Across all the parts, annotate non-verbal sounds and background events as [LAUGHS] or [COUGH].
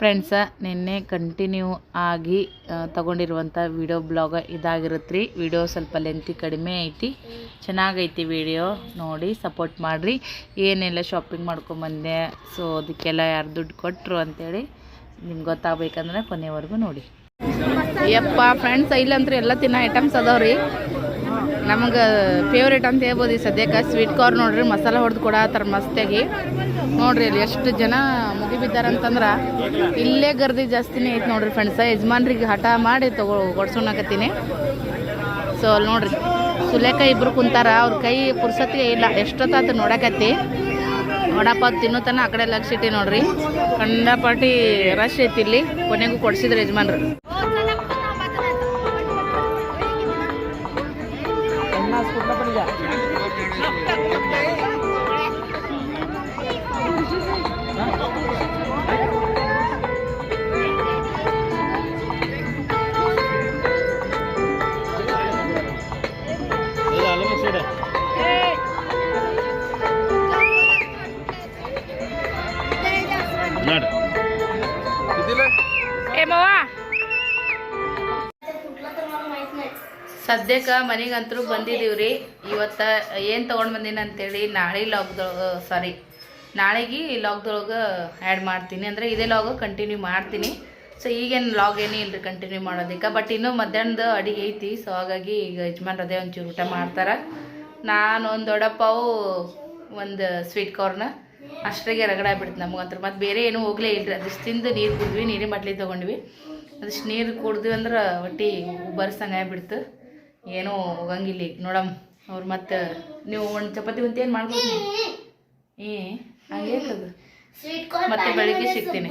Friends ನಿನ್ನೆ continue ಆಗಿ ತಗೊಂಡಿರುವಂಥ video blog ಇದಾಗಿರುತ್ತೆ ರೀ ವಿಡಿಯೋ ಸ್ವಲ್ಪ ಲೆಂತಿ ಕಡಿಮೆ ಐತಿ. ಚೆನ್ನಾಗೈತಿ ವಿಡಿಯೋ ನೋಡಿ ಸಪೋರ್ಟ್ ಮಾಡಿರಿ. ಏನೆಲ್ಲ ಶಾಪಿಂಗ್ ಮಾಡ್ಕೊಂಬಂದೆ ಸೊ ಅದಕ್ಕೆಲ್ಲ ಯಾರು ದುಡ್ಡು ಕೊಟ್ಟರು ಅಂತೇಳಿ ನಿಮ್ಗೆ ಗೊತ್ತಾಗಬೇಕಂದ್ರೆ ಕೊನೆವರೆಗೂ ನೋಡಿ. ಯಪ್ಪ ಫ್ರೆಂಡ್ಸ್ ಇಲ್ಲಂದ್ರೆ ಎಲ್ಲ ತಿನ್ನೋ ಐಟಮ್ಸ್ ಅದಾವ್ರಿ. ನಮಗೆ ಫೇವ್ರೇಟ್ ಅಂತ ಹೇಳ್ಬೋದು ಈ ಸದ್ಯಕ್ಕೆ. ಸ್ವೀಟ್ ಕಾರ್ನ್ ನೋಡ್ರಿ, ಮಸಾಲ ಹೊಡೆದು ಕೊಡತ್ತಾರ ಮಸ್ತಾಗಿ. ನೋಡ್ರಿ ಅಲ್ಲಿ ಎಷ್ಟು ಜನ ಮುಗಿಬಿದ್ದಾರೆ ಅಂತಂದ್ರೆ ಇಲ್ಲೇ ಗರ್ದಿ ಜಾಸ್ತಿನೇ ಐತೆ ನೋಡ್ರಿ ಫ್ರೆಂಡ್ಸ ಯಜಮಾನ್ರಿಗೆ ಹಠ ಮಾಡಿ ತಗೋ, ಕೊಡ್ಸೋಣಕತ್ತೀನಿ. ಸೊ ಅಲ್ಲಿ ನೋಡ್ರಿ, ಸುಲೇಖ ಇಬ್ರು ಕುಂತಾರ. ಅವ್ರ ಕೈ ಪುರ್ಸತ್ತಿಗೆ ಇಲ್ಲ, ಎಷ್ಟೊತ್ತಾತು ನೋಡಕತ್ತಿ. ವಡಾಪಾವ್ ತಿನ್ನೋ ತನ ಆ ಕಡೆ ಲಕ್ಷ ಇಟ್ಟಿ ನೋಡ್ರಿ. ಕಂಡಪಾಟಿ ರಶ್ ಐತಿ ಇಲ್ಲಿ. ಕೊನೆಗೂ ಕೊಡ್ಸಿದ್ರು ಯಜಮಾನ್ರು. ಸದ್ಯಕ್ಕೆ ಮನೆಗಂತರೂ ಬಂದಿದ್ದೀವ್ರಿ ಇವತ್ತು ಏನು ತೊಗೊಂಡು ಬಂದೀನಿ ಅಂತೇಳಿ ನಾಳೆ ಲಾಗ್ದೊಳಗೆ ಸಾರಿ ನಾಳೆಗೆ ಲಾಗ್ದೊಳಗೆ ಆ್ಯಡ್ ಮಾಡ್ತೀನಿ. ಅಂದರೆ ಇದೇ ಲಾಗ್ ಕಂಟಿನ್ಯೂ ಮಾಡ್ತೀನಿ. ಸೊ ಈಗೇನು ಲಾಗ್ ಏನೇ ಇಲ್ರಿ ಕಂಟಿನ್ಯೂ ಮಾಡೋದಕ್ಕೆ. ಬಟ್ ಇನ್ನೂ ಮಧ್ಯಾಹ್ನದ ಅಡಿಗೆ ಐತಿ. ಸೊ ಹಾಗಾಗಿ ಈಗ ಯಜಮಾನ್ರು ಅದೇ ಒಂಚೂರು ಊಟ ಮಾಡ್ತಾರೆ. ನಾನು ಒಂದು ದೊಡ್ಡಪ್ಪವು ಒಂದು ಸ್ವೀಟ್ ಕಾರ್ನ ಅಷ್ಟಾಗೆ ರಗಡ ಬಿಡ್ತು ನಮಗಂತ್ರ. ಮತ್ತು ಬೇರೆ ಏನೂ ಹೋಗಲೇ ಇಲ್ಲರಿ ಅದಿಷ್ಟು ತಿಂದು ನೀರು ಕುಡಿದ್ವಿ, ನೀರಿನ ಬಟ್ಲಿ ತೊಗೊಂಡ್ವಿ. ಅದಿಷ್ಟು ನೀರು ಕುಡಿದ್ವಿ ಅಂದ್ರೆ ಒಟ್ಟಿ ಬರ್ಸಂಗೆ ಆಗ್ಬಿಡ್ತು. ಏನೂ ಹೋಗಂಗಿಲ್ಲ. ನೋಡಮ್, ಅವ್ರು ಮತ್ತೆ ನೀವು ಒಂದು ಚಪಾತಿ ಉಂತಿ ಏನು ಮಾಡ್ಬೋದು ಏ, ಹಂಗೆ ಮತ್ತೆ ಬೆಳಿಗ್ಗೆ ಸಿಗ್ತೀನಿ.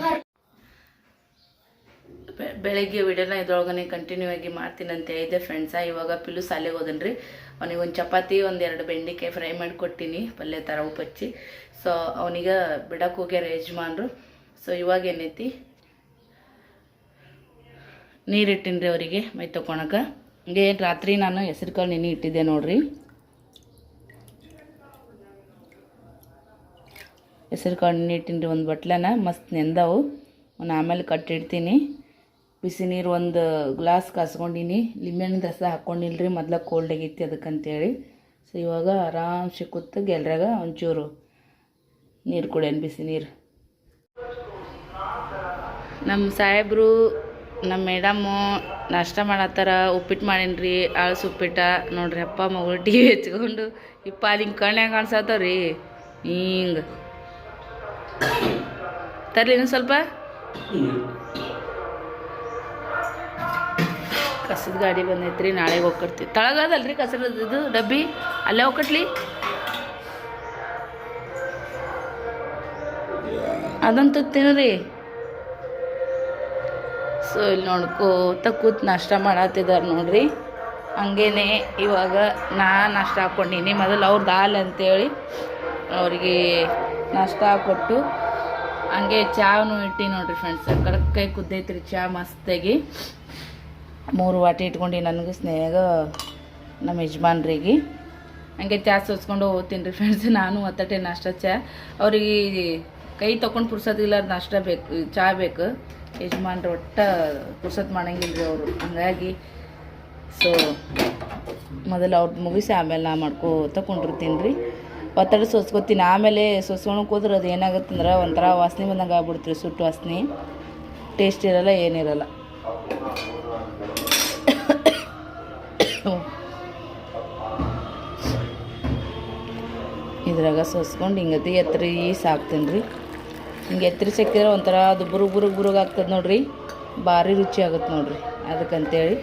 ಬೆಳಗ್ಗೆ ವಿಡಿಯೋನ ಇದ್ರೊಳಗನೆ ಕಂಟಿನ್ಯೂ ಆಗಿ ಮಾಡ್ತೀನಿ ಅಂತ ಹೇಳಿದೆ ಫ್ರೆಂಡ್ಸ ಇವಾಗ ಪಿಲು ಸಾಲೆಗೆ ಹೋದನ್ರಿ. ಅವನಿಗೆ ಒಂದು ಚಪಾತಿ ಒಂದೆರಡು ಬೆಂಡಿಕಾಯಿ ಫ್ರೈ ಮಾಡಿ ಕೊಟ್ಟಿನಿ ಪಲ್ಯ ಥರ ಉಪ್ಪಚ್ಚಿ ಸೊ ಅವನಿಗೆ ಬಿಡಕ್ಕೆ ಹೋಗ್ಯಾರ ಯಜಮಾನ್ರು. ಸೊ ಇವಾಗ ಏನೈತಿ? ನೀರಿಟ್ಟಿನ್ರಿ ಅವರಿಗೆ ಮೈ ತೊಗೊಳಕ್ಕೆ ಹಂಗೆ ರಾತ್ರಿ ನಾನು ಹೆಸರು ಕಾಳು ನೆನೆ ಇಟ್ಟಿದ್ದೆ ನೋಡ್ರಿ. ಹೆಸರು ಕಾಳು ನೆನೆ ಇಟ್ಟಿನಿ ಒಂದು ಬಟ್ಲನ ಮಸ್ತ್ ನೆಂದವು. ಒಂದು ಆಮೇಲೆ ಕಟ್ಟಿಡ್ತೀನಿ. ಬಿಸಿ ನೀರು ಒಂದು ಗ್ಲಾಸ್ ಕಾಸ್ಕೊಂಡಿನಿ. ಲಿಂಬೆಹಣ್ಣು ರಸ ಹಾಕ್ಕೊಂಡಿಲ್ರಿ ಮೊದ್ಲ ಕೋಲ್ಡ್ ಆಗೈತಿ ಅದಕ್ಕಂತೇಳಿ. ಸೊ ಇವಾಗ ಆರಾಮ್ ಸಿಕ್ಕುತ್ತೆ ಗೆಲ್ರಾಗ ಒಂಚೂರು ನೀರು ಕುಡಿಯೋಣ ಬಿಸಿ ನೀರು. ನಮ್ಮ ಸಾಹೇಬರು ನಮ್ಮ ಮೇಡಮ್ಮು ನಾಷ್ಟ ಮಾಡತ್ತಾರ ಉಪ್ಪಿಟ್ಟು ಮಾಡೀನಿ ಆಳ್ಸು ಉಪ್ಪಿಟ್ಟ ನೋಡ್ರಿ ಅಪ್ಪ ಮಗಳು ಟಿ ವಿ ಹಚ್ಕೊಂಡು ಇಪ್ಪ ಅಲ್ಲಿ ಹಿಂಗೆ ಕಣ್ಯಾಗ ಕಾಣಿಸತ್ತವ ರೀ ಹಿಂಗೆ. ತರ್ಲಿ ಇನ್ನೂ ಸ್ವಲ್ಪ. ಕಸದ ಗಾಡಿ ಬಂದೈತ್ರಿ, ನಾಳೆಗೆ ಹೋಗ್ಕರ್ತೀವಿ ತಳಗದಲ್ರಿ ಕಸದ ಇದು ಡಬ್ಬಿ? ಅಲ್ಲೇ ಹೋಗ್ಕಟ್ಲಿ ಅದಂತೂ ತಿನ್ರಿ. ಸೊ ಇಲ್ಲಿ ನೋಡ್ಕೋತ ಕೂತ್ ನಾಷ್ಟ ಮಾಡತ್ತಿದ್ದಾರೆ ನೋಡ್ರಿ. ಹಂಗೇನೆ ಇವಾಗ ನಾ ನಾಷ್ಟ ಹಾಕ್ಕೊಂಡಿನಿ. ಮೊದಲು ಅವ್ರು ದಾಲ್ ಅಂತೇಳಿ ಅವ್ರಿಗೆ ನಾಷ್ಟ ಕೊಟ್ಟು, ಹಂಗೆ ಚಾನು ಇಟ್ಟು ನೋಡ್ರಿ ಫ್ರೆಂಡ್ಸ್ ಕಡಕ್ಕೈ ಕುದ್ದೈತ್ರಿ ಚಾ ಮಸ್ತಾಗಿ. ಮೂರು ವಾಟಿ ಇಟ್ಕೊಂಡು ನನಗೂ ಸ್ನೇಹ ನಮ್ಮ ಯಜಮಾನ್ರಿಗೆ. ಹಂಗೆ ಚಾ ಸೋಸ್ಕೊಂಡು ಹೋಗ್ತೀನಿ ರೀ ಫ್ರೆಂಡ್ಸ್ ನಾನು ಒತ್ತಟೆ ನಾಷ್ಟ ಚಾ. ಅವ್ರಿಗೆ ಕೈ ತೊಗೊಂಡು ಪುರ್ಸೋದಿಲ್ಲ ನಾಷ್ಟ ಬೇಕು, ಚಾ ಬೇಕು. ಯಜಮಾನ್ರು ಒಟ್ಟ ಪುರ್ಸತ್ ಮಾಡಂಗಿಲ್ಲ ರೀ ಅವರು. ಹಂಗಾಗಿ ಸೊ ಮೊದಲು ಅವ್ರದ್ದು ಮುಗಿಸಿ ಆಮೇಲೆ ನಾ ಮಾಡ್ಕೋತ ಕುಂಡಿರ್ತೀನಿ ರೀ ಒತ್ತಡ ಸೋಸ್ಕೊತೀನಿ. ಆಮೇಲೆ ಸೋಸ್ಕೊಳಕ್ಕೆ ಹೋದ್ರೆ ಅದು ಏನಾಗುತ್ತಂದ್ರೆ ಒಂಥರ ವಾಸನೆ ಬಂದಂಗೆ ಆಗ್ಬಿಡ್ತೀರಿ, ಸುಟ್ಟು ವಾಸನೆ. ಟೇಸ್ಟ್ ಇರಲ್ಲ ಏನಿರಲ್ಲ ಇದ್ರಾಗ ಸೋಸ್ಕೊಂಡು ಹಿಂಗತಿ ಎತ್ತರಿ ಸಾಕ್ತೀನಿ ರೀ ಹಿಂಗೆ ಎತ್ತರಿ ಸಿಕ್ಕಿದ್ರೆ ಒಂಥರ ಅದು ಬುರುಗ್ ಬುರುಗ್ ಬುರುಗ್ ಆಗ್ತದೆ ನೋಡ್ರಿ. ಭಾರಿ ರುಚಿ ಆಗುತ್ತೆ ನೋಡ್ರಿ ಅದಕ್ಕಂತೇಳಿ.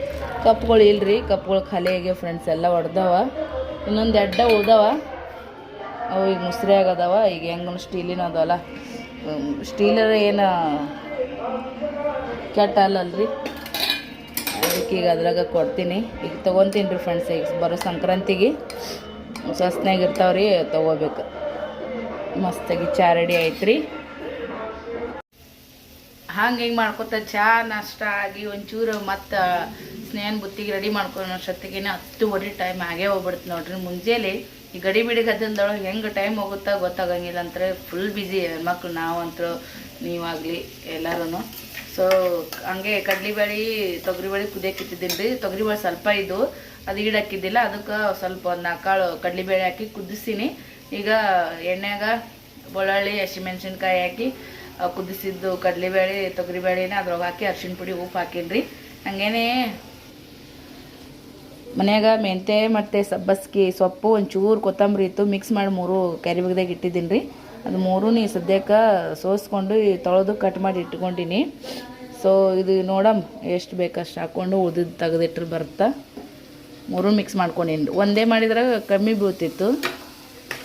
ಕಪ್ಗಳು ಇಲ್ರಿ, ಕಪ್ಗಳು ಖಾಲಿ ಫ್ರೆಂಡ್ಸ್ ಎಲ್ಲ ಹೊಡೆದವ. ಇನ್ನೊಂದು ಎಡ್ಡ ಉಳ್ದವ ಅವು ಈಗ ಮುಸ್ರಿ ಆಗದವ. ಈಗ ಹೆಂಗ ಸ್ಟೀಲಿನ ಅದವಲ್ಲ ಸ್ಟೀಲರ ಏನು ಕೆಟ್ಟ ಅಲ್ಲಲ್ರಿ ಅದಕ್ಕೆ ಈಗ ಅದ್ರಾಗ ಕೊಡ್ತೀನಿ. ಈಗ ತೊಗೊತೀನಿ ರೀ ಫ್ರೆಂಡ್ಸ್ ಈಗ ಬರೋ ಸಂಕ್ರಾಂತಿಗೆ. ಸಸ್ನಾಗ ಇರ್ತಾವ್ರಿ, ತೊಗೋಬೇಕು. ಮಸ್ತಾಗಿ ಚಾರಡಿ ಐತ್ರಿ ಹಂಗೆ ಹಿಂಗೆ ಮಾಡ್ಕೊತ ಚಾ, ನಾಷ್ಟ ಆಗಿ ಒಂಚೂರು ಮತ್ತು ಸ್ನೇಹನ ಬುತ್ತಿಗೆ ರೆಡಿ ಮಾಡ್ಕೊಳ್ಳೋ ಅಷ್ಟೊತ್ತಿಗೆ ಹತ್ತುವರೆ ಟೈಮ್ ಆಗೇ ಹೋಗ್ಬಿಡ್ತು ನೋಡ್ರಿ. ಮುಂಜಾನೆ ಈ ಗಡಿ ಬಿಡಿಗೆ ಹೆಂಗೆ ಟೈಮ್ ಹೋಗುತ್ತಾ ಗೊತ್ತಾಗಂಗಿಲ್ಲ ಅಂತಾರೆ ಫುಲ್ ಬ್ಯುಸಿ ಹೆಣ್ಮಕ್ಳು ನಾವಂತೂ ನೀವಾಗಲಿ ಎಲ್ಲರೂ ಸೊ ಹಂಗೆ ಕಡ್ಲಿಬೇಳೆ ತೊಗರಿಬೇಳೆ ಕುದಿಯಕ್ಕೆ ಇಟ್ಟಿದ್ದೀನಿ ರೀ. ತೊಗರಿಬೇಳೆ ಸ್ವಲ್ಪ ಇದು, ಅದು ಈಡಾಕಿದ್ದಿಲ್ಲ ಅದಕ್ಕೆ ಸ್ವಲ್ಪ ಒಂದು ನಾಲ್ಕಾಳು ಕಡ್ಲಿ ಕಡ್ಲಿಬೇಳೆ ಹಾಕಿ ಕುದಿಸ್ತೀನಿ. ಈಗ ಎಣ್ಣೆಗ ಬೆಳ್ಳುಳ್ಳಿ ಹಸಿಮೆಣ್ಸಿನ್ಕಾಯಿ ಹಾಕಿ ಕುದಿಸಿದ್ದು ಕಡಲೆಬೇಳೆ, ತೊಗರಿಬೇಳೆನ ಅದ್ರೊಳಗೆ ಹಾಕಿ ಅರ್ಶಿಣ ಪುಡಿ, ಉಪ್ಪು ಹಾಕೀನಿ ಹಂಗೇನೆ ಮನ್ಯಾಗ ಮೆಂತೆ ಮತ್ತು ಸಬ್ಬಸ್ಗೆ ಸೊಪ್ಪು ಒಂಚೂರು ಕೊತ್ತಂಬರಿ ಇತ್ತು ಮಿಕ್ಸ್ ಮಾಡಿ ಮೂರು ಕ್ಯಾರಿಬ್ಯಾಗ್ದಾಗ ಇಟ್ಟಿದ್ದೀನಿ ರೀ ಅದು ಮೂರೂ ಸದ್ಯಕ್ಕೆ ಸೋಸ್ಕೊಂಡು ತೊಳೆದು ಕಟ್ ಮಾಡಿ ಇಟ್ಕೊಂಡಿನಿ. ಸೊ ಇದು ನೋಡಮ್ ಎಷ್ಟು ಬೇಕಷ್ಟು ಹಾಕ್ಕೊಂಡು ಉಳಿದು ತೆಗೆದಿಟ್ಟರು ಬರುತ್ತಾ ಮೂರು ಮಿಕ್ಸ್ ಮಾಡ್ಕೊಂಡಿನಿ ಒಂದೇ ಮಾಡಿದ್ರೆ ಕಮ್ಮಿ ಬೀಳ್ತಿತ್ತು.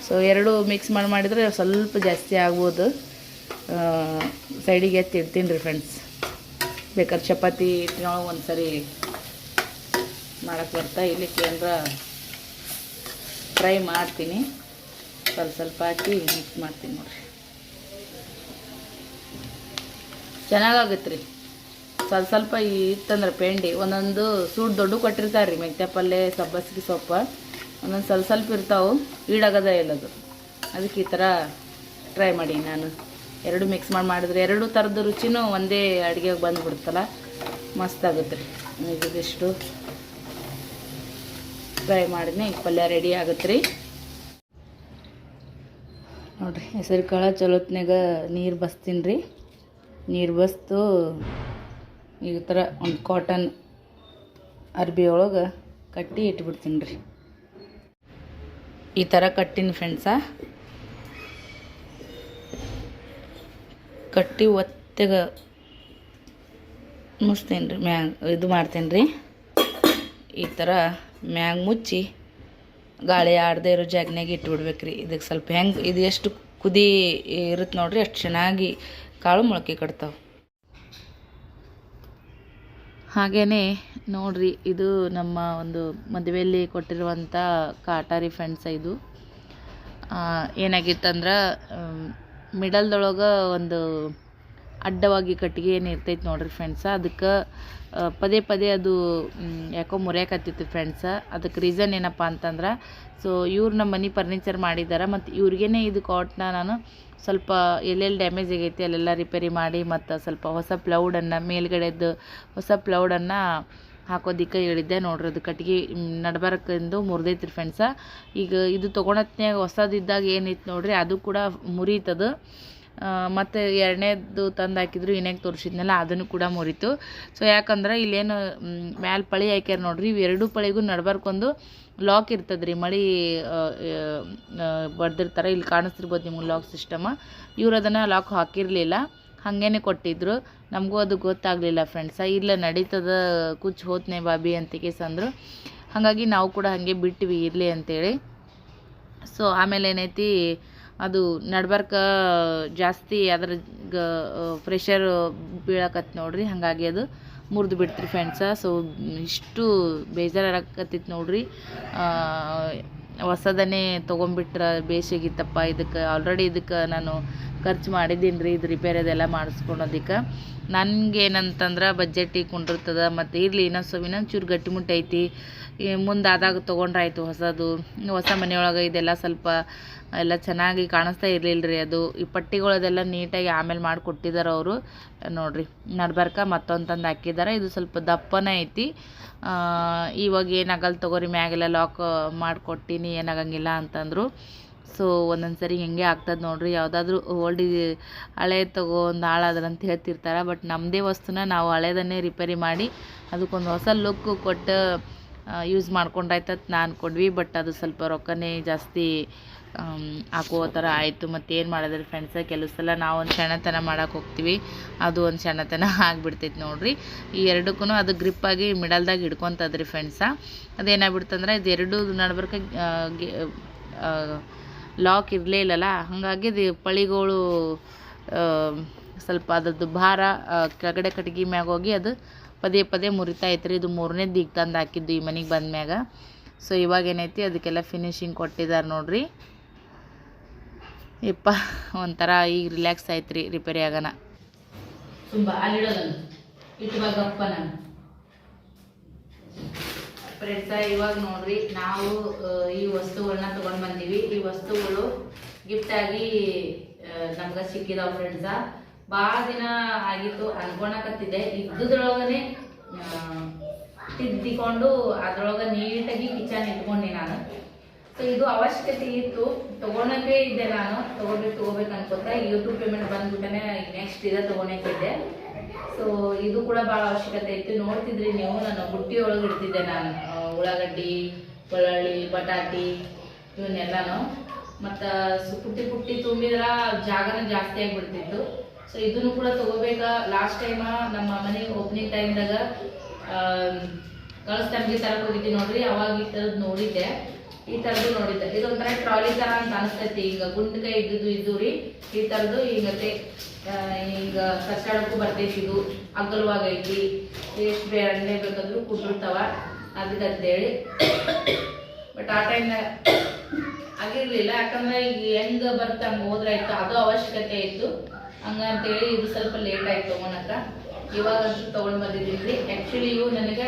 ಸೊ ಎರಡು ಮಿಕ್ಸ್ ಮಾಡಿ ಮಾಡಿದರೆ ಸ್ವಲ್ಪ ಜಾಸ್ತಿ ಆಗ್ಬೋದು. ಸೈಡಿಗೆ ಎತ್ತಿ ಇಡ್ತೀನಿ ರೀ ಫ್ರೆಂಡ್ಸ್ ಬೇಕಾದ್ರೆ ಚಪಾತಿ ಹಿಟ್ಟಿನೊಳಗೆ ಒಂದು ಸರಿ ಮಾಡೋಕ್ಕೆ ಬರ್ತಾ ಇಲ್ಲಿಕ್ಕೆ ಏನಾರ ಫ್ರೈ ಮಾಡ್ತೀನಿ. ಸ್ವಲ್ಪ ಸ್ವಲ್ಪ ಹಾಕಿ ಮಿಕ್ಸ್ ಮಾಡ್ತೀನಿ ನೋಡಿರಿ. ಚೆನ್ನಾಗಾಗುತ್ತೆ ರೀ ಸ್ವಲ್ಪ ಸ್ವಲ್ಪ ಇತ್ತಂದ್ರೆ ಪೆಂಡಿ. ಒಂದೊಂದು ಸೂಟ್ ದೊಡ್ಡ ಕೊಟ್ಟಿರ್ತಾರೆ ರೀ, ಮೆಂತ್ಯ ಪಲ್ಯ ಸಬ್ಬಸ್ಗಿ ಸೊಪ್ಪು. ಒಂದೊಂದು ಸ್ವಲ್ಪ ಸ್ವಲ್ಪ ಇರ್ತಾವೆ. ಈಡಾಗದ ಎಲ್ಲದು ಅದಕ್ಕೆ ಈ ಥರ ಟ್ರೈ ಮಾಡಿ ನಾನು. ಎರಡು ಮಿಕ್ಸ್ ಮಾಡಿ ಮಾಡಿದ್ರೆ ಎರಡು ಥರದ ರುಚಿನೂ ಒಂದೇ ಅಡುಗೆಗೆ ಬಂದುಬಿಡುತ್ತಲ್ಲ? ಮಸ್ತ್ ಆಗುತ್ತೆ. ರೀ ಇದಿಷ್ಟು ಫ್ರೈ ಮಾಡಿದ್ನಿ. ಈಗ ಪಲ್ಯ ರೆಡಿ ಆಗುತ್ತೆ ರೀ. ನೋಡಿರಿ, ಹೆಸರು ಕಾಳು ಚಲೋತ್ನಾಗ ನೀರು ಬಸ್ತೀನಿ ರೀ. ನೀರು ಬಸ್ತು ಈ ಥರ ಒಂದು ಕಾಟನ್ ಅರ್ಬಿ ಒಳಗೆ ಕಟ್ಟಿ ಇಟ್ಬಿಡ್ತೀನಿ ರೀ. ಈ ಥರ ಕಟ್ಟಿನ ಫ್ರೆಂಡ್ಸ ಕಟ್ಟಿ ಒತ್ತೆಗ ಮುಚ್ತೇನೆ ರೀ ಮ್ಯಾಗ ಇದು ಮಾಡ್ತೇನೆ ರೀ ಈ ಥರ ಮ್ಯಾಗ ಮುಚ್ಚಿ ಗಾಳಿ ಆಡದೇ ಇರೋ ಜಾಗನಾಗ ಇಟ್ಬಿಡ್ಬೇಕು ರೀ ಇದಕ್ಕೆ ಸ್ವಲ್ಪ ಹೆಂಗೆ, ಇದು ಎಷ್ಟು ಕುದಿ ಇರುತ್ತೆ ನೋಡ್ರಿ, ಅಷ್ಟು ಚೆನ್ನಾಗಿ ಕಾಳು ಮೊಳಕೆ ಕಟ್ತಾವೆ. ಹಾಗೆಯೇ ನೋಡ್ರಿ, ಇದು ನಮ್ಮ ಒಂದು ಮದುವೆಯಲ್ಲಿ ಕೊಟ್ಟಿರುವಂಥ ಕಾಟಾರಿ ಫ್ರೆಂಡ್ಸ ಇದು. ಏನಾಗಿತ್ತಂದ್ರೆ ಮಿಡಲ್ದೊಳಗೆ ಒಂದು ಅಡ್ಡವಾಗಿ ಕಟ್ಟಿಗೆ ಏನು ಇರ್ತೈತೆ ನೋಡಿರಿ ಫ್ರೆಂಡ್ಸ ಅದಕ್ಕೆ ಪದೇ ಪದೇ ಅದು ಯಾಕೋ ಮುರಿಯಾಕತ್ತಿತ್ತು ಫ್ರೆಂಡ್ಸ ಅದಕ್ಕೆ ರೀಸನ್ ಏನಪ್ಪ ಅಂತಂದ್ರೆ ಸೊ ಇವ್ರು ನಮ್ಮ ಮನೆ ಫರ್ನಿಚರ್ ಮಾಡಿದ್ದಾರೆ ಮತ್ತು ಇವ್ರಿಗೇನೆ ಇದು ಕಾಟ್ನ ನಾನು ಸ್ವಲ್ಪ ಎಲ್ಲೆಲ್ಲಿ ಡ್ಯಾಮೇಜ್ ಆಗೈತಿ, ಅಲ್ಲೆಲ್ಲ ರಿಪೇರಿ ಮಾಡಿ ಮತ್ತು ಸ್ವಲ್ಪ ಹೊಸ ಪ್ಲೌಡನ್ನು ಮೇಲ್ಗಡೆದು ಹೊಸ ಪ್ಲೌಡನ್ನು ಹಾಕೋದಿಕ್ಕೆ ಹೇಳಿದ್ದೆ ನೋಡ್ರಿ ಅದು ಕಟ್ಗೆ ನಡ್ಬಾರಕ್ಕೆಂದು ಮುರಿದೈತ್ರಿ ಫ್ರೆಂಡ್ಸ ಈಗ ಇದು ತೊಗೊಳತ್ನ್ಯಾಗ ಹೊಸದಿದ್ದಾಗ ಏನಿತ್ತು ನೋಡ್ರಿ, ಅದು ಕೂಡ ಮುರಿತದು. ಮತ್ತು ಎರಡನೇದು ತಂದು ಹಾಕಿದ್ರು ಇನ್ಯಾಗ ತೋರಿಸಿದ್ನಲ್ಲ, ಅದನ್ನು ಕೂಡ ಮುರಿತು. ಸೊ ಯಾಕಂದ್ರೆ ಇಲ್ಲೇನು ಮ್ಯಾಲೆ ಪಳಿ ಹಾಕ್ಯಾರ ನೋಡ್ರಿ, ಇವು ಎರಡು ಪಳಿಗೂ ನಡ್ಬಾರ್ಕೊಂದು ಲಾಕ್ ಇರ್ತದ್ರಿ. ಮಳೆ ಬಡ್ದಿರ್ತಾರೆ ಇಲ್ಲಿ ಕಾಣಿಸ್ತಿರ್ಬೋದು ನಿಮ್ಗೆ ಲಾಕ್ ಸಿಸ್ಟಮ ಇವ್ರು ಅದನ್ನು ಲಾಕ್ ಹಾಕಿರಲಿಲ್ಲ, ಹಾಗೇನೆ ಕೊಟ್ಟಿದ್ರು. ನಮಗೂ ಅದು ಗೊತ್ತಾಗಲಿಲ್ಲ ಫ್ರೆಂಡ್ಸ ಇಲ್ಲ, ನಡೀತದ, ಕುಚ್ ಹೋತ್ನೆ ಬಾಬಿ ಅಂತ ಅಂದರು. ಹಾಗಾಗಿ ನಾವು ಕೂಡ ಹಾಗೆ ಬಿಟ್ವಿ, ಇರಲಿ ಅಂತೇಳಿ. ಸೊ ಆಮೇಲೆ ಏನೈತಿ, ಅದು ನಡ್ಬಾರ್ಕ ಜಾಸ್ತಿ ಅದ್ರ ಗ ಪ್ರೆಷರ್ ಬೀಳಕತ್ತು ನೋಡ್ರಿ. ಹಾಗಾಗಿ ಅದು ಮುರಿದು ಬಿಡ್ತ್ರಿ ಫ್ರೆಂಡ್ಸ ಸೊ ಇಷ್ಟು ಬೇಜಾರಾಗಕತ್ತಿತ್ತು ನೋಡ್ರಿ. ಹೊಸದನ್ನೇ ತೊಗೊಂಬಿಟ್ರೆ ಬೇಸಿಗಿತ್ತಪ್ಪ ಇದಕ್ಕೆ ಆಲ್ರೆಡಿ ಇದಕ್ಕೆ ನಾನು ಖರ್ಚು ಮಾಡಿದ್ದೀನಿ ರೀ ಇದು ರಿಪೇರಿ ಅದೆಲ್ಲ ಮಾಡಿಸ್ಕೊಳೋದಕ್ಕೆ ನನಗೇನಂತಂದ್ರೆ ಬಜೆಟಿಗೆ ಕುಂಡಿರ್ತದೆ, ಮತ್ತು ಇರಲಿ ಇನ್ನೊಂದು ಸ್ವಲ್ಪ ಇನ್ನೊಂದು ಚೂರು ಗಟ್ಟಿಮುಟ್ಟೈತಿ ಐತಿ ಮುಂದೆ ಆದಾಗ ತೊಗೊಂಡ್ರಾಯ್ತು ಹೊಸದು. ಹೊಸ ಮನೆಯೊಳಗೆ ಇದೆಲ್ಲ ಸ್ವಲ್ಪ ಎಲ್ಲ ಚೆನ್ನಾಗಿ ಕಾಣಿಸ್ತಾ ಇರಲಿಲ್ಲ ರೀ ಅದು. ಈ ಪಟ್ಟಿಗಳದೆಲ್ಲ ನೀಟಾಗಿ ಆಮೇಲೆ ಮಾಡಿ ಕೊಟ್ಟಿದ್ದಾರೆ ಅವರು. ನೋಡಿರಿ, ನಡ್ಬರ್ಕ ಮತ್ತೊಂದು ತಂದು ಹಾಕಿದ್ದಾರೆ ಇದು ಸ್ವಲ್ಪ ದಪ್ಪನೇ ಐತಿ. ಇವಾಗ ಏನಾಗಲ್ಲ ತಗೋರಿ, ಮ್ಯಾಗೆಲ್ಲ ಲಾಕ್ ಮಾಡಿಕೊಟ್ಟಿನಿ ಏನಾಗಂಗಿಲ್ಲ ಅಂತಂದರು. ಸೊ ಒಂದೊಂದು ಸರಿ ಹಿಂಗೆ ಆಗ್ತದೆ ನೋಡಿರಿ. ಯಾವುದಾದ್ರೂ ಓಲ್ಡ್ ಹಳೆ ತಗೋ, ಒಂದು ಹಾಳಾದ್ರೆ ಅಂತ ಹೇಳ್ತಿರ್ತಾರೆ. ಬಟ್ ನಮ್ಮದೇ ವಸ್ತುನ ನಾವು ಹಳೆದನ್ನೇ ರಿಪೇರಿ ಮಾಡಿ, ಅದಕ್ಕೊಂದು ಹೊಸ ಲುಕ್ ಕೊಟ್ಟು ಯೂಸ್ ಮಾಡ್ಕೊಂಡಾಯ್ತತ್ ನಾನು ಕೊಡ್ವಿ ಬಟ್ ಅದು ಸ್ವಲ್ಪ ರೊಕ್ಕನೇ ಜಾಸ್ತಿ ಹಾಕೋ ಥರ ಆಯಿತು. ಮತ್ತು ಏನು ಮಾಡಿದ್ರಿ ಫ್ರೆಂಡ್ಸ ಕೆಲವು ಸಲ ನಾವು ಒಂದು ಸಣ್ಣತನ ಮಾಡೋಕೆ ಹೋಗ್ತೀವಿ. ಅದು ಒಂದು ಸಣ್ಣತನ [LAUGHS] ಆಗಿಬಿಡ್ತೈತೆ ನೋಡ್ರಿ. ಈ ಎರಡಕ್ಕೂ ಅದು ಗ್ರಿಪ್ಪಾಗಿ ಮಿಡಲ್ದಾಗ ಹಿಡ್ಕೊತದ್ರಿ ಫ್ರೆಂಡ್ಸ ಅದೇನಾಗ್ಬಿಡ್ತಂದ್ರೆ ಇದು ಎರಡು ನಡ್ಬರ್ಕ ಲಾಕ್ ಇರಲೇ ಇಲ್ಲಲ್ಲ? ಹಾಗಾಗಿ ಇದು ಪಳಿಗಳು ಸ್ವಲ್ಪ ಅದ್ರದ್ದು ಭಾರ ಕೆಳಗಡೆ ಕಟ್ಗೆ ಮ್ಯಾಗ ಹೋಗಿ ಅದು ಪದೇ ಪದೇ ಮುರಿತಾ ಐತ್ರಿ ಇದು ಮೂರನೇ ದಿಗ್ ತಂದು ಹಾಕಿದ್ದು ಈ ಮನೆಗೆ ಬಂದ್ಮ್ಯಾಗ. ಸೊ ಇವಾಗ ಏನೈತಿ, ಅದಕ್ಕೆಲ್ಲ ಫಿನಿಶಿಂಗ್ ಕೊಟ್ಟಿದ್ದಾರೆ ನೋಡ್ರಿ. ಯಪ್ಪ, ಒಂಥರ ಈಗ ರಿಲ್ಯಾಕ್ಸ್ ಆಯ್ತ್ರಿ ರಿಪೇರಿ ಆಗೋಣ ತುಂಬ ಫ್ರೆಂಡ್ಸ ಇವಾಗ ನೋಡ್ರಿ, ನಾವು ಈ ವಸ್ತುಗಳನ್ನ ತಗೊಂಡ್ ಬಂದೀವಿ. ಈ ವಸ್ತುಗಳು ಗಿಫ್ಟ್ ಆಗಿ ನಮ್ಗ ಸಿಕ್ಕಿದಾವ ಫ್ರೆಂಡ್ಸ ಭಾಳ ದಿನ ಆಗಿತ್ತು ಅನ್ಕೊಳಕತ್ತಿದೆ ಇದ್ದುದ್ರೊಳಗನೆ ತಿದ್ದಿಕೊಂಡು ಅದ್ರೊಳಗೆ ನೀಟಾಗಿ ಕಿಚನ್ ಇಟ್ಕೊಂಡೆ ನಾನು. ಸೊ ಇದು ಅವಶ್ಯಕತೆ ಇತ್ತು. ತಗೊಳಕ್ಕೆ ಇದ್ದೆ ನಾನು. ತಗೋಬೇಕು ತಗೋಬೇಕು ಅನ್ಕೋತ ಯೂಟ್ಯೂಬ್ ಪೇಮೆಂಟ್ ಬಂದ್ಬಿಟ್ಟನೆ ನೆಕ್ಸ್ಟ್ ಇದ ತೊಗೊಳಕ್ಕಿದ್ದೆ ಸೊ ಇದು ಕೂಡ ಭಾಳ ಅವಶ್ಯಕತೆ ಇತ್ತು. ನೋಡ್ತಿದ್ರಿ ನೀವು, ನಾನು ಬುಟ್ಟಿ ಒಳಗೆ ಇಡ್ತಿದ್ದೆ ನಾನು. ಉಳ್ಳಾಗಡ್ಡಿ ಬೆಳ್ಳುಳ್ಳಿ ಬಟಾಟಿ, ಇವನ್ನೆಲ್ಲನೂ. ಮತ್ತು ಪುಟ್ಟಿ ಪುಟ್ಟಿ ತುಂಬಿದ್ರ ಜಾಗನ ಜಾಸ್ತಿ ಆಗಿಬಿಡ್ತಿತ್ತು. ಸೊ ಇದನ್ನು ಕೂಡ ತಗೋಬೇಕ? ಲಾಸ್ಟ್ ಟೈಮ ನಮ್ಮ ಮನೆ ಓಪನಿಂಗ್ ಟೈಮ್ದಾಗ ಕಳಿಸ್ತಾನ್ಗೆ ತರಕ್ ಹೋಗಿದ್ದೆ ನೋಡ್ರಿ, ಅವಾಗ ಈ ಥರದ್ದು ನೋಡಿದ್ದೆ. ಈ ಥರದ್ದು ನೋಡಿದ್ದೆ. ಇದೊಂಥರ ಟ್ರಾಲಿ ಥರ ಅಂತ ಅನಿಸ್ತೈತಿ. ಈಗ ಗುಂಡ್ಕಾಯಿ ಇದ್ದಿದ್ದು ಇದ್ದು ರೀ. ಈ ಥರದ್ದು ಈಗತ್ತೆ ಈಗ ಕಚ್ಚಾಡಕ್ಕೂ ಬರ್ತೈತಿ ಇದು. ಅಗಲವಾಗೈತಿ. ಎಷ್ಟು ಬೇರೆ ಬೇಕಾದ್ರೂ ಕುಟ್ಟಿರ್ತಾವ ಅದಕ್ಕೆ ಅಂತೇಳಿ ಬಟ್ ಆ ಟೈಮ್ನಾಗ ಆಗಿರಲಿಲ್ಲ. ಯಾಕಂದ್ರೆ ಈಗ ಹೆಂಗ ಬರ್ತ ಹೋದ್ರೆ ಆಯ್ತು. ಅದು ಅವಶ್ಯಕತೆ ಇತ್ತು. ಹಂಗಂತೇಳಿ ಇದು ಸ್ವಲ್ಪ ಲೇಟ್ ಆಯ್ತು ತಗೊಳಕ ಇವಾಗಂತೂ ತಗೊಂಡ್ ಬಂದಿದ್ದೀನಿ ಆಕ್ಚುಲಿ ಇವು ನನಗೆ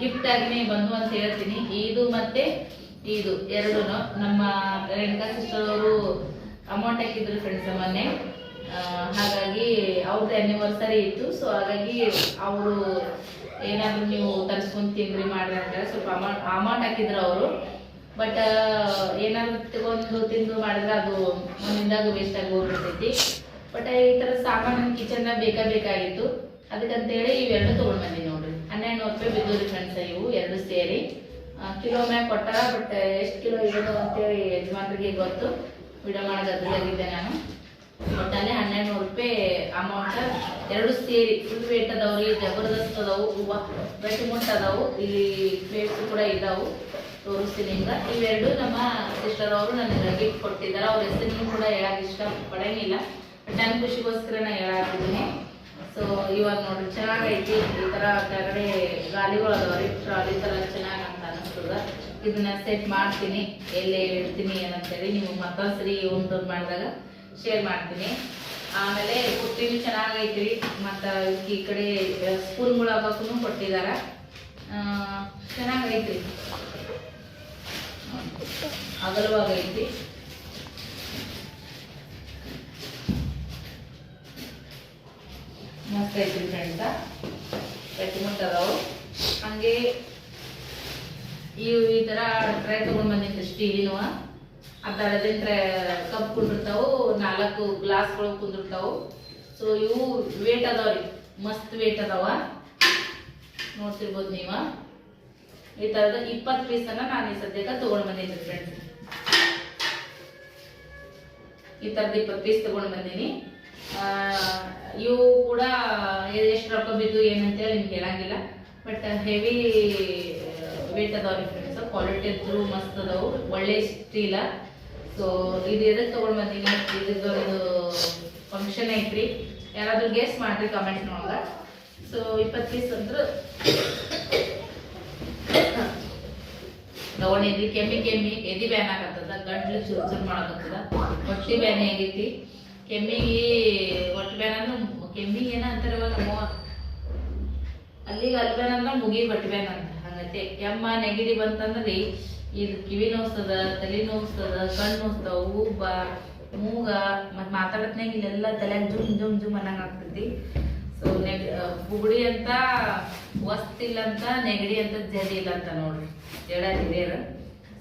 ಗಿಫ್ಟ್ ಆಗಿನೇ ಬಂದು ಅಂತ ಹೇಳ್ತೀನಿ. ಇದು ಮತ್ತೆ ಇದು ಎರಡೂ ನಮ್ಮ ರೇಣುಕಾ ಸಿಸ್ಟರ್ ಅವರು ಅಮೌಂಟ್ ಹಾಕಿದ್ರು ಫ್ರೆಂಡ್ಸ್ ಮೊನ್ನೆ. ಹಾಗಾಗಿ ಅವ್ರದ್ದು ಆನಿವರ್ಸರಿ ಇತ್ತು. ಸೊ ಹಾಗಾಗಿ ಅವರು ಏನಾದರೂ ನೀವು ತರಿಸ್ಕೊಂಡು ತಿಂದ್ರಿ ಮಾಡ್ರಿ ಅಂತ ಸ್ವಲ್ಪ ಅಮೌಂಟ್ ಅಮೌಂಟ್ ಹಾಕಿದ್ರು ಅವರು. ಬಟ್ ಏನಾದರೂ ತಗೊಂಡು ತಿಂದು ಮಾಡಿದ್ರೆ ಅದು ಮುಂದಿಂದಾಗ ವೇಸ್ಟ್ ಆಗಿ ಬಟ್ ಈ ಥರ ಸಾಮಾನು ಕಿಚನ್ ಬೇಕಾ ಬೇಕಾಗಿತ್ತು. ಅದಕ್ಕಂತೇಳಿ ಇವೆರಡು ತೊಗೊಂಡು ಬಂದಿ ನೋಡ್ರಿ. ಹನ್ನೆರಡು ನೂರು ರೂಪಾಯಿ ಬಿದ್ದೂರಿ ಫ್ರೆಂಡ್ಸ್ ಇವು ಎರಡು ಸೇರಿ. ಕಿಲೋ ಮ್ಯಾಗ ಕೊಟ್ಟ ಬಟ್ ಎಷ್ಟು ಕಿಲೋ ಇರೋದು ಅಂತೇಳಿ ಯಜಮಾನ್ರಿಗೆ ಗೊತ್ತು. ವಿಡಿಯೋ ಮಾಡೋದಾಗಿದ್ದೆ ನಾನು. ಒಟ್ಟಲ್ಲಿ ಹನ್ನೆರಡು ನೂರು ರೂಪಾಯಿ ಅಮೌಂಟ್ ಎರಡು ಸೇರಿ ಫುಲ್ ವೇಟ್ ಅದಾವ್ರಿ ಜಬರ್ದಸ್ತ್ ಅದಾವು, ಹೂವು, ಗಟ್ಟಿ ಮುಟ್ಟ ಅದಾವು ಇಲ್ಲಿ ಪ್ಲೇಟ್ಸ್ ಕೂಡ ಇದಾವು ತೋರಿಸ್ತೀನಿ ಹಿಂಗ ಇವೆರಡು ನಮ್ಮ ಸಿಸ್ಟರ್ ಅವರು ನನಗೆ ಗಿಫ್ಟ್ ಕೊಟ್ಟಿದ್ದಾರೆ. ಅವ್ರ ಹೆಸರು ಕೂಡ ಹೇಳಕ್ ಇಷ್ಟ ಪಡಂಗಿಲ್ಲ. ಬಟ್ ನನ್ನ ಖುಷಿಗೋಸ್ಕರ ನಾ ಹೇಳಾಕಿದ್ದೀನಿ ಸೊ ಇವಾಗ ನೋಡ್ರಿ ಚೆನ್ನಾಗೈತಿ. ಈ ಥರ ಕೆಳಗಡೆ ಗಾಲಿಗಳು ಅದಾವ್ರಿ ಟ್ರಾಲಿ ಥರ ಚೆನ್ನಾಗಿ ಅಂತ ಅನಿಸ್ತದ ಇದನ್ನ ಸೆಟ್ ಮಾಡ್ತೀನಿ. ಎಲ್ಲಿ ಇಡ್ತೀನಿ ಏನಂತೇಳಿ ನೀವು ಮತ್ತೊಂದ್ಸರಿ ಒಂದು ಮಾಡಿದಾಗ ಶೇರ್ ಮಾಡ್ತೀನಿ. ಆಮೇಲೆ ಕುಟ್ಟಿನೂ ಚೆನ್ನಾಗೈತ್ರಿ ಮತ್ತು ಈ ಕಡೆ ಸ್ಪೂನ್ಗಳು ಹಬ್ಬಕ್ಕೂ ಕೊಟ್ಟಿದ್ದಾರೆ ಆ, ಚೆನ್ನಾಗೈತ್ರಿ ಅಗಲವಾಗೈತಿ. ಐತ್ರಿ ಫ್ರೆಂಡ್ಸ. ಗಟ್ಟಿಮುಟ್ಟ ಅದಾವು ಹಂಗೆ ಇವು ಈ ಥರ ಟ್ರೈ ತೊಗೊಂಡು ಬಂದಿತ್ತು ಸ್ಟೀಲಿನವ ಅರ್ಧ ಥರದಿಂದ ಟ್ರೈ ಕಪ್ ಕುಂದಿರ್ತಾವು ನಾಲ್ಕು ಗ್ಲಾಸ್ಗಳು ಕುಂದಿರ್ತಾವು. ಸೊ ಇವು ವೇಟ್ ಅದಾವ್ರಿ ಮಸ್ತ್ ವೇಟ್ ಅದಾವ. ನೋಡ್ತಿರ್ಬೋದು ನೀವು. ಈ ಥರದ ಇಪ್ಪತ್ತು ಪೀಸನ್ನು ನಾನು ಈ ಸದ್ಯಕ್ಕೆ ತೊಗೊಂಡು ಬಂದಿದ್ದೆ ಫ್ರೆಂಡ್ಸ್. ಈ ಥರದ ಇಪ್ಪತ್ತು ಪೀಸ್ ತೊಗೊಂಡು ಬಂದೀನಿ. ಆ, ಇವು ಕೂಡ ಎಷ್ಟು ರೊಕ್ಕ ಬಿದ್ದು ಏನಂತೇಳಿ ನಿಮ್ಗೆ ಹೇಳಂಗಿಲ್ಲ. ಬಟ್ ಹೆವಿ ವೇಟ್ ಅದಾವ್ರಿ ಫ್ರೆಂಡ್ಸ್ ಕ್ವಾಲಿಟಿ ಅಂತೂ ಮಸ್ತ್ ಅದಾವು. ಒಳ್ಳೆ ಸ್ಟೀಲ ಸೊ ಇದು ಎದಕ್ಕೆ ತೊಗೊಂಡು ಬಂದೀನಿ? ಇದೊಂದು ಫಂಕ್ಷನ್ ಐತ್ರಿ. ಯಾರಾದ್ರೂ ಗೇಸ್ ಮಾಡ್ರಿ ಕಮೆಂಟ್ ನೋಡ ಸೊ ಇಪ್ಪತ್ತು ಪೀಸ್ ಅಂದ್ರೆ ತಗೊಂಡಿದ್ವಿ ಕೆಮ್ಮಿ ಕೆಮ್ಮಿ. ಎದಿ ಬ್ಯಾನ್ ಆಗತ್ತದ. ಗಂಟ್ಲು ಚುರ್ ಚುರ್ ಮಾಡಕತ್ತದ. ಹೊಟ್ಟಿ ಬ್ಯಾನ್ ಆಗೈತಿ. ಕೆಮ್ಮಿಗೆ ಅಂದ್ರೆ ಕೆಮ್ಮಿಗೆ ಏನ ಅಂತಾರೆ ಇವಾಗ ನಮ್ಮವ್ವ ಅಲ್ಲಿಗೆ ಅಂದ್ರೆ ಮುಗಿ ಬ್ಯಾನ್ ಅಂತ ಹಂಗತೆ ಕೆಮ್ಮ ನೆಗಡಿ ಬಂತಂದ್ರಿ ಇದು ಕಿವಿ ನೋಸ್ತದ ತಲೆ ನೋಸ್ತದ ಕಣ್ಣು ನೋಸ್ತವ ಉಬ್ಬ, ಮೂಗ ಮತ್ ಮಾತಾಡತ್ನಾಗ ಇಲ್ಲೆಲ್ಲ ತಲೆಯಾಗ ಜುಮ್ ಜುಮ್ ಜುಮ್ ಅನ್ನಂಗ ಆಗ್ತೈತಿ. ಸೊ ನೆಗ್ ಬುಗುಡಿ ಅಂತ ವಸ್ತಿಲ್ಲ ಅಂತ, ನೆಗಡಿ ಅಂತ ಜಡಿ ಇಲ್ಲ ಅಂತ ನೋಡ್ರಿ. ಜಡ ಹಿರಿಯರು.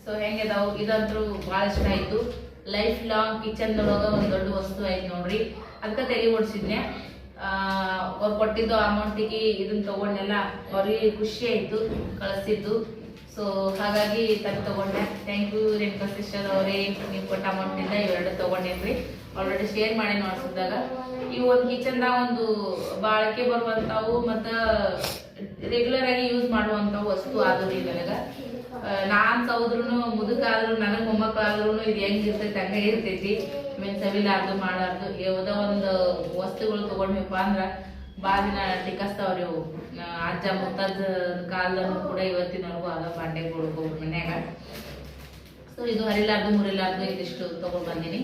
ಸೊ ಹೆಂಗದಾವು ಇದಂತೂ ಭಾಳ ಇಷ್ಟ ಆಯ್ತು. ಲೈಫ್ ಲಾಂಗ್ ಕಿಚನ್ ಒಳಗ ಒಂದ್ ದೊಡ್ಡ ವಸ್ತು ಆಯ್ತು ನೋಡ್ರಿ. ಅದಕ್ಕೆ ತಲೆ ಓಡಿಸಿದ್ನೆ ಅವ್ರು ಕೊಟ್ಟಿದ್ದು ಅಮೌಂಟಿಗೆ ಇದನ್ನ ತಗೊಂಡೆಲ್ಲ ಅವ್ರಿಗೆ ಖುಷಿ ಆಯ್ತು, ಕಳಿಸಿದ್ದು. ಸೊ ಹಾಗಾಗಿ ತಂದು ತಗೊಂಡೆ. ಥ್ಯಾಂಕ್ ಯು ರೇಣುಕಾ ಸಿಸ್ಟರ್ ಅವರೇ. ನೀವು ಕೊಟ್ಟ ಅಮೌಂಟಿಂದ ಇವೆರಡು ತಗೊಂಡೇನ್ರಿ. ಆಲ್ರೆಡಿ ಶೇರ್ ಮಾಡಿ ನೋಡ್ಸಿದಾಗ ಈ ಒಂದು ಕಿಚನ್ದಾಗ ಒಂದು ಬಾಳಿಕೆ ಬರುವಂಥವು ಮತ್ತು ರೆಗ್ಯುಲರ್ ಆಗಿ ಯೂಸ್ ಮಾಡುವಂಥವು ವಸ್ತು ಆದ್ರಿ ನನಗೆ ನಾನ್ ಸೌದ್ರೂ ಮುದುಕಾದ್ರು, ನನಗೆ ಮೊಮ್ಮಕ್ಕಳಾದ್ರೂ ಇದು ಹೆಂಗಿರ್ತೈತಿ, ಹಂಗ ಇರ್ತೈತಿ. ಮೀನ್ ಸವಿಲಾರ್ದು ಮಾಡಾರ್ದು ಯಾವುದೋ ಒಂದು ವಸ್ತುಗಳು ತಗೊಂಡ್ವಿಪ್ಪ ಅಂದ್ರ ಭಾಳ ದಿನ ಟಿಕಸ್ತಾವ್ರಿ ಅವು ಅಜ್ಜ ಮುತ್ತಜ್ಜ ಕಾಲದಲ್ಲೂ ಕೂಡ ಇವತ್ತಿನವರೆಗೂ ಅದ ಬಾಂಡೆಗಳು ಒಬ್ಬೊಬ್ರ ಮನ್ಯಾಗ. ಸೊ ಇದು ಹರಿಲಾರ್ದು, ಮುರಿಲಾರ್ದು ಇದಿಷ್ಟು ತಗೊಂಡ್ ಬಂದೀನಿ.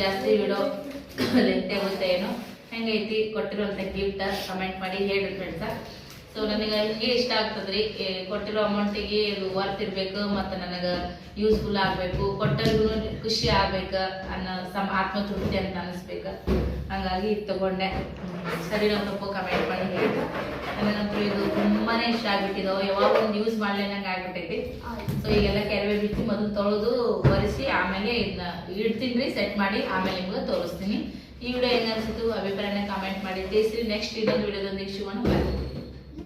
ಜಾಸ್ತಿ ವಿಡಿಯೋ [COUGHS] ಲೆಂತೆ ಆಗುತ್ತೆ ಏನೋ ಹೆಂಗೈತಿ, ಕೊಟ್ಟಿರೋಂಥ ಗಿಫ್ಟ್ ಕಮೆಂಟ್ ಮಾಡಿ ಹೇಳ್ರಿ ಫ್ರೆಂಡ್ಸ ಸೊ ನನಗೆ ಹಿಂಗೆ ಇಷ್ಟ ಆಗ್ತದ್ರಿ. ಕೊಟ್ಟಿರೋ ಅಮೌಂಟಿಗೆ ಇದು ವರ್ತ್ ಇರ್ಬೇಕು ಮತ್ತು ನನಗೆ ಯೂಸ್ಫುಲ್ ಆಗಬೇಕು. ಕೊಟ್ಟರಿಗೂ ಖುಷಿ ಆಗ್ಬೇಕು ಅನ್ನೋ ಸಮ ಆತ್ಮತೃಪ್ತಿ ಅಂತ ಅನಿಸ್ಬೇಕು. ಹಾಗಾಗಿ ಇದು ತಗೊಂಡೆ. ಸರಿ ನಾವು ತಪ್ಪು ಕಮೆಂಟ್ ಮಾಡಿ ನನಗಂತೂ ಇದು ತುಂಬಾನೇ ಇಷ್ಟ ಆಗ್ಬಿಟ್ಟಿದೆ. ಯಾವಾಗ ಒಂದು ಯೂಸ್ ಮಾಡ್ಲೇನಂಗೆ ಆಗ್ಬಿಟ್ಟೈತಿ. ಸೊ ಈಗೆಲ್ಲ ಕೆರವೆ ಬಿಟ್ಟು ಮೊದಲು ತೊಳೆದು ಒರೆಸಿ ಆಮೇಲೆ ಇದನ್ನ ಇಡ್ತೀನಿ ರೀ ಸೆಟ್ ಮಾಡಿ ಆಮೇಲೆ ನಿಮ್ಗೆ ತೋರಿಸ್ತೀನಿ. ಈ ವಿಡಿಯೋ ಹೆಂಗ ಅನ್ಸಿತ್ತು ಅಭಿಪ್ರಾಯನ ಕಮೆಂಟ್ ಮಾಡಿ. ತಿಳಿಸಿ ನೆಕ್ಸ್ಟ್ ಇನ್ನೊಂದು ವಿಡಿಯೋದೊಂದಿಗೆ ಶಿವನ ಬರ್ತೀನಿ.